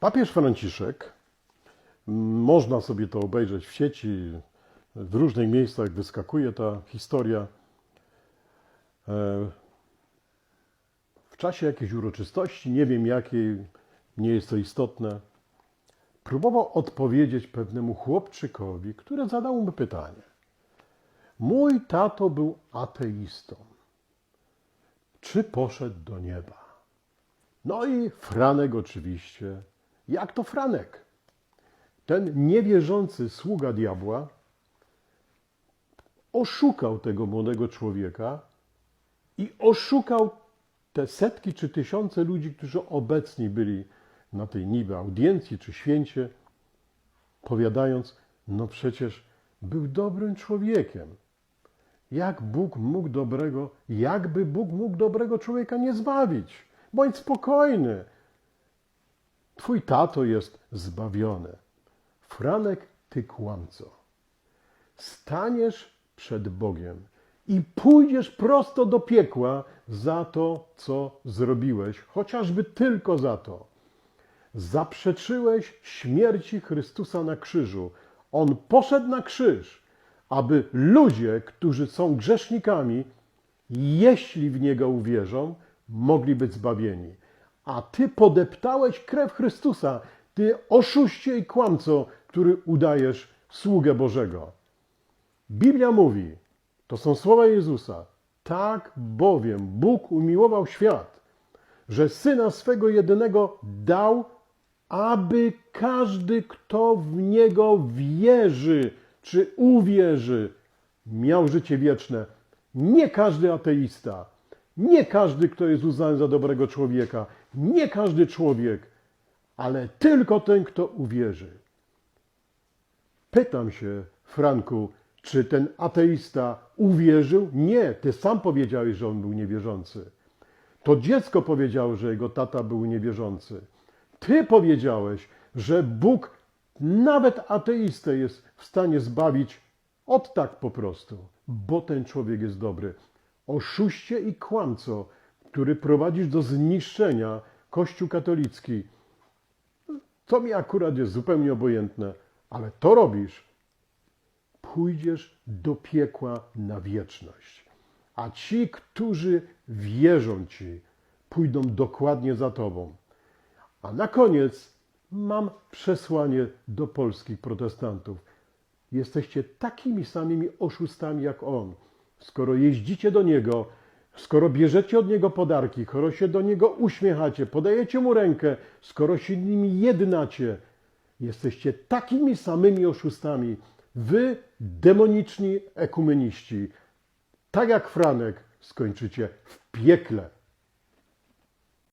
Papież Franciszek, można sobie to obejrzeć w sieci, w różnych miejscach wyskakuje ta historia. E, W czasie jakiejś uroczystości, nie wiem jakiej, nie jest to istotne, próbował odpowiedzieć pewnemu chłopczykowi, który zadał mu pytanie. Mój tato był ateistą. Czy poszedł do nieba? No i Franek oczywiście. Jak to Franek? Ten niewierzący sługa diabła oszukał tego młodego człowieka i oszukał te setki czy tysiące ludzi, którzy obecni byli na tej niby audiencji czy święcie, powiadając, no przecież był dobrym człowiekiem. Jak Bóg mógł dobrego, jakby Bóg mógł dobrego człowieka nie zbawić? Bądź spokojny. Twój tato jest zbawiony. Franek, ty kłamco. Staniesz przed Bogiem i pójdziesz prosto do piekła za to, co zrobiłeś, chociażby tylko za to. Zaprzeczyłeś śmierci Chrystusa na krzyżu. On poszedł na krzyż, aby ludzie, którzy są grzesznikami, jeśli w Niego uwierzą, mogli być zbawieni. A Ty podeptałeś krew Chrystusa, Ty oszuście i kłamco, który udajesz sługę Bożego. Biblia mówi, to są słowa Jezusa, tak bowiem Bóg umiłował świat, że Syna swego jedynego dał, aby każdy, kto w Niego wierzy, czy uwierzy, miał życie wieczne. Nie każdy ateista, nie każdy, kto jest uznany za dobrego człowieka, nie każdy człowiek, ale tylko ten, kto uwierzy. Pytam się, Franku, czy ten ateista uwierzył? Nie, ty sam powiedziałeś, że on był niewierzący. To dziecko powiedziało, że jego tata był niewierzący. Ty powiedziałeś, że Bóg nawet ateistę jest w stanie zbawić od tak po prostu, bo ten człowiek jest dobry. Oszuście i kłamco, który prowadzisz do zniszczenia Kościół katolicki. To mi akurat jest zupełnie obojętne, ale to robisz, pójdziesz do piekła na wieczność. A ci, którzy wierzą ci, pójdą dokładnie za tobą. A na koniec mam przesłanie do polskich protestantów. Jesteście takimi samymi oszustami jak on. Skoro jeździcie do niego, skoro bierzecie od niego podarki, skoro się do niego uśmiechacie, podajecie mu rękę, skoro się nimi jednacie, jesteście takimi samymi oszustami. Wy, demoniczni ekumeniści, tak jak Franek, skończycie w piekle.